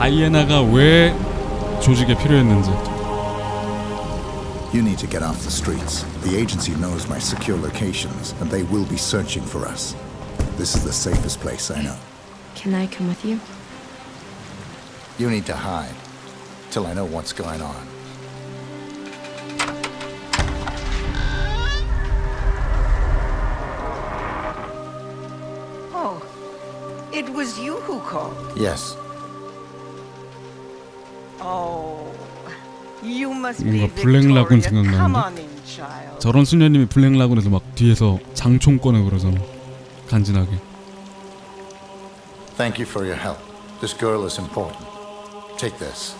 다이애나가 왜 조직에 필요했는지. You need to get off the streets. The agency knows my secure locations, and they will be searching for us. This is the safest place I know. Can I come with you? You need to hide till I know what's going on. Oh, it was you who called. Yes, 뭔가 블랙 라군 Victoria. Come 생각나는데? on in, child. 저런 수녀님이 블랙 라군에서 막 뒤에서 장총 꺼내고 그러잖아. 간지나게. thank you for your help. This girl is important. Take this.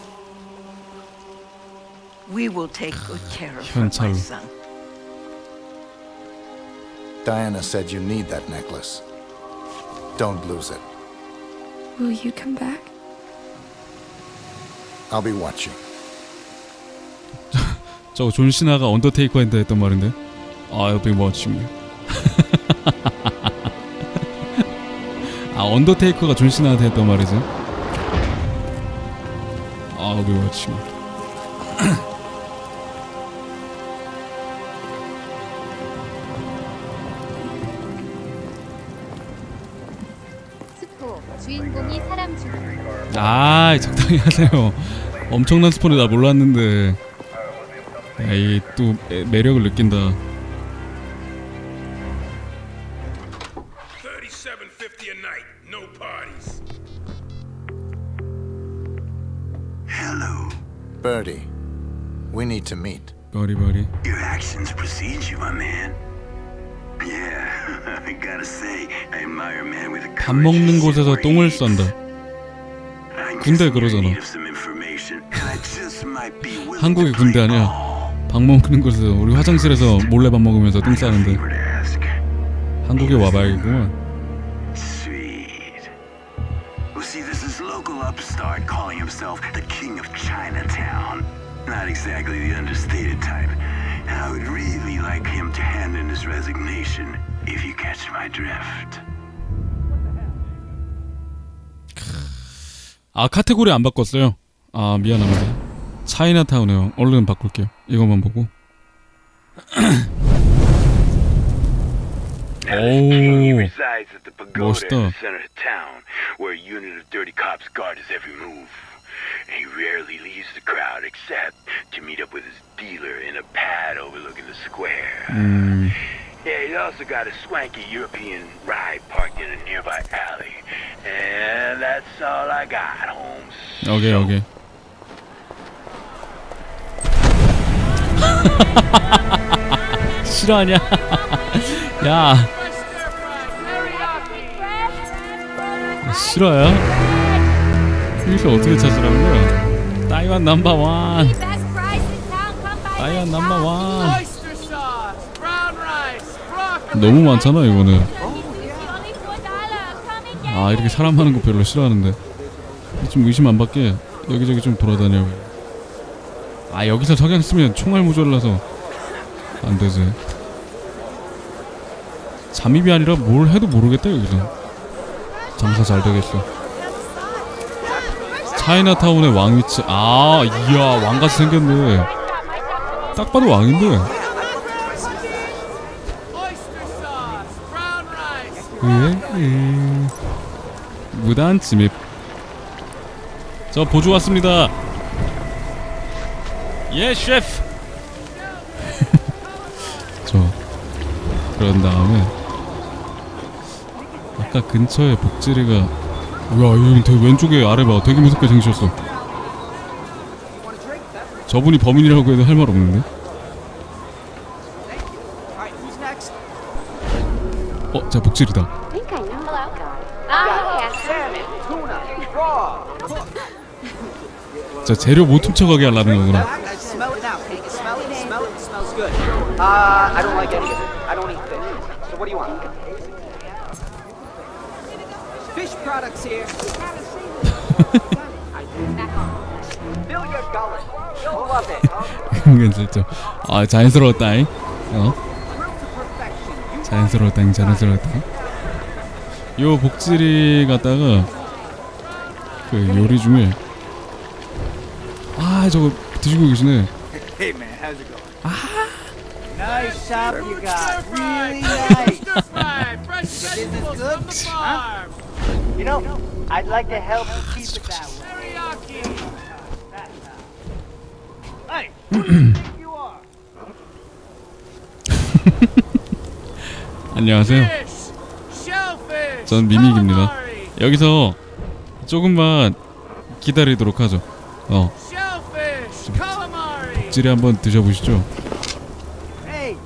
We will take good care of her, my son. Diana said you need that necklace. Don't lose it. Will you come back? I'll be watching. 저거 존 시나가 언더테이커한테 했던 말인데. I'll be watching you. 아 언더테이커가 존 시나한테 했던 말이지. I'll be watching you. 스포 주인공이 사람 죽아 적당히 하세요. 엄청난 스폰을 나 몰랐는데. 에이 또 매- 매력을 느낀다. 3750 a night, no parties. Hello. Birdie, we need to meet. 버리버리. Your actions precede you, my man. Yeah, 밥 먹는 곳에서 똥을 싼다. 군대 그러잖아. 한국이 군대 아니야. 밥 먹는 곳에서 우리 화장실에서 몰래 밥 먹으면서 똥 싸는데 한국에 와봐야겠구만. Sweet. Well, see, this is local upstart calling himself the king of Chinatown. Not exactly the understated type. And I would really like him to hand in his resignation, if you catch my drift. 아 카테고리 안 바꿨어요. 아 미안합니다. 차이나타운에요. 얼른 바꿀게요. 이것만 보고. 오 멋있다. the center of town, where a unit of dirty cops guard his every move. And he rarely leaves the crowd except to meet up with his dealer in a pad overlooking the square. 음, Yeah, he's also got a swanky European ride parked in a nearby alley. And that's all I got, Holmes. 오케이 오케이. 싫어하냐? 야 싫어요? 여기서 어떻게 찾으라는 거야? 따이완 넘버 원. 따이완 넘버 원. 너무 많잖아 이거는. 아 이렇게 사람 많은 거 별로 싫어하는데 좀 의심 안 받게 여기저기 좀 돌아다녀. 아 여기서 석양 쓰면 총알 모자라서 안 되지. 잠입이 아니라 뭘 해도 모르겠다 여기서. 장사 잘 되겠어. 차이나타운의 왕 위치. 아 이야 왕같이 생겼네. 딱 봐도 왕인데. 예, 예. 무단 침입. 저 보조 왔습니다. 예, 셰프. 저 그런 다음에 아까 근처에 복지리가 뭐야, 이 되게 왼쪽에 아래 봐. 되게 무섭게 생기셨어. 저분이 범인이라고 해도 할 말 없는데. 어, 자 복지리다. 자 재료 못 훔쳐가게 하려는 거구나. Uh. 괜찮죠. 아 자연스러웠다 잉. 어? 자연스러웠다 잉 자연스러웠다. 요 복지리 갖다가 그 요리 중에 아 저거 드시고 계시네. Hey man, how's it going? Ah. Nice shop you got. Really nice. Is this good? Huh? You know, I'd like to help you keep it that way. Hey, who do you think you are? 안녕하세요. 전 미믹입니다. 여기서 조금만 기다리도록 하죠. 어, 찌리 한번 드셔보시죠. Hey,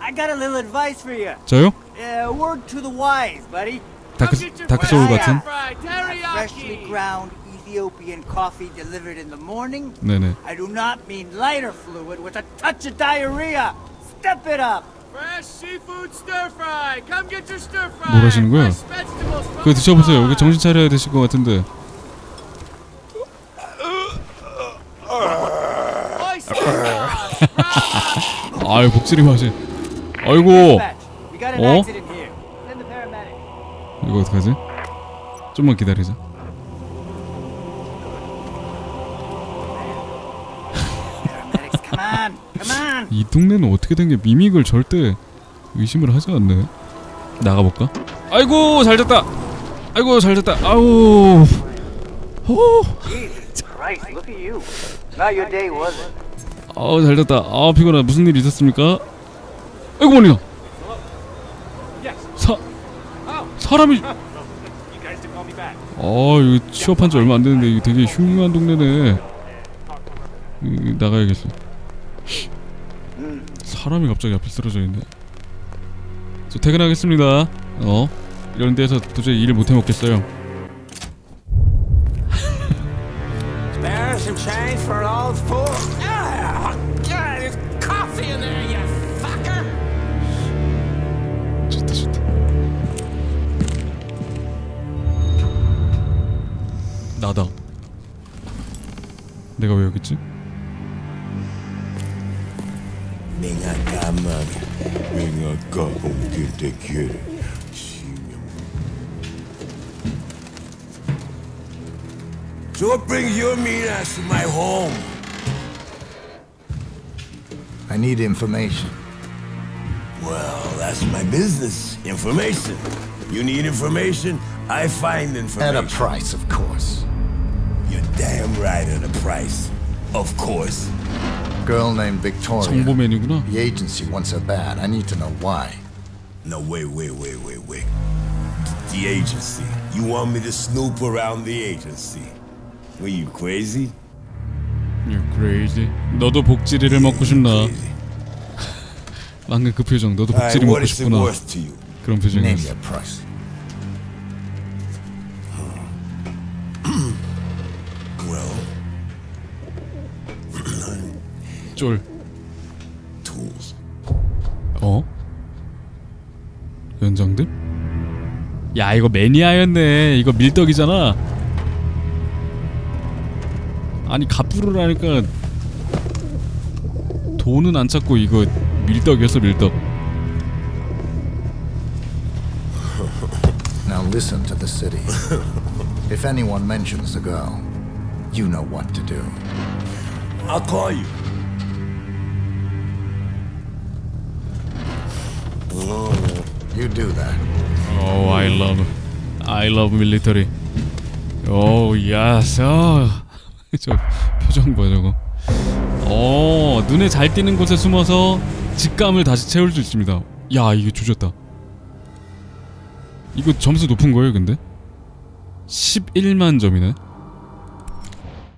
I got a little advice for you. 저요? Uh, word to the wise, buddy. 다크 다크 소울 같은? Freshly ground Ethiopian coffee delivered in the morning. 네네. I do not mean lighter fluid with a touch of diarrhea. Step it up. Fresh seafood stir fry. Come get your stir fry. 뭘 하시는 거야? 그거 드셔보세요. 여기 정신 차려야 되실 것 같은데. 아유 복지리 맛이. 아이고 Oh? paramedics. 이거 어떡하지? 좀만 기다리자. 이 동네는 어떻게 된 게 미믹을 절대 의심을 하지 않네. 나가볼까? 아이고 잘 됐다. 아이고 잘 됐다. 아우. you. Not your day, was it? 아우 잘 됐다. 아 피곤하. 무슨 일 있었습니까? 아이고 머니야. 사 사람이. 아 이거 취업한 지 얼마 안 됐는데 이거 되게 흉흉한 동네네. 이, 나가야겠어. 사람이 갑자기 앞에 쓰러져 있네. 저 퇴근하겠습니다. 어 이런 데서 도저히 일을 못 해먹겠어요. 나다. 내가 왜 여기 있지? 내가 까마귀 내가 까본 그때 길 So what brings your mean ass to my home? I need information. Well, that's my business. Information. You need information, I find At information. a price, of course. You're damn right at a price. Of course. Girl named Victoria. 정보맨이구나. The agency wants her bad. I need to know why. No, wait, wait, wait, wait, wait. The agency. You want me to snoop around the agency? Were you crazy? You're crazy. 너도 복지리를 먹고 싶나? Crazy. 방금 그 표정. 너도 Alright, 복지리 what 먹고 is it 싶구나. worth to you? 그런 Name 표정이었어. 쫄. tools. 어? 연장들? 야 이거 매니아였네. 이거 밀떡이잖아. 아니 갑부르라니까 돈은 안 찾고 이거 밀떡이었어 밀떡. Now listen to the city. if anyone mentions the girl, you know what to do. I'll call you. You do that. Oh, I love, I love military. Oh, yes. 어. 저 표정 봐 저거. 어, 눈에 잘 띄는 곳에 숨어서 직감을 다시 채울 수 있습니다. 야, 이게 조졌다. 이거 점수 높은 거예요, 근데? 11만 점이네.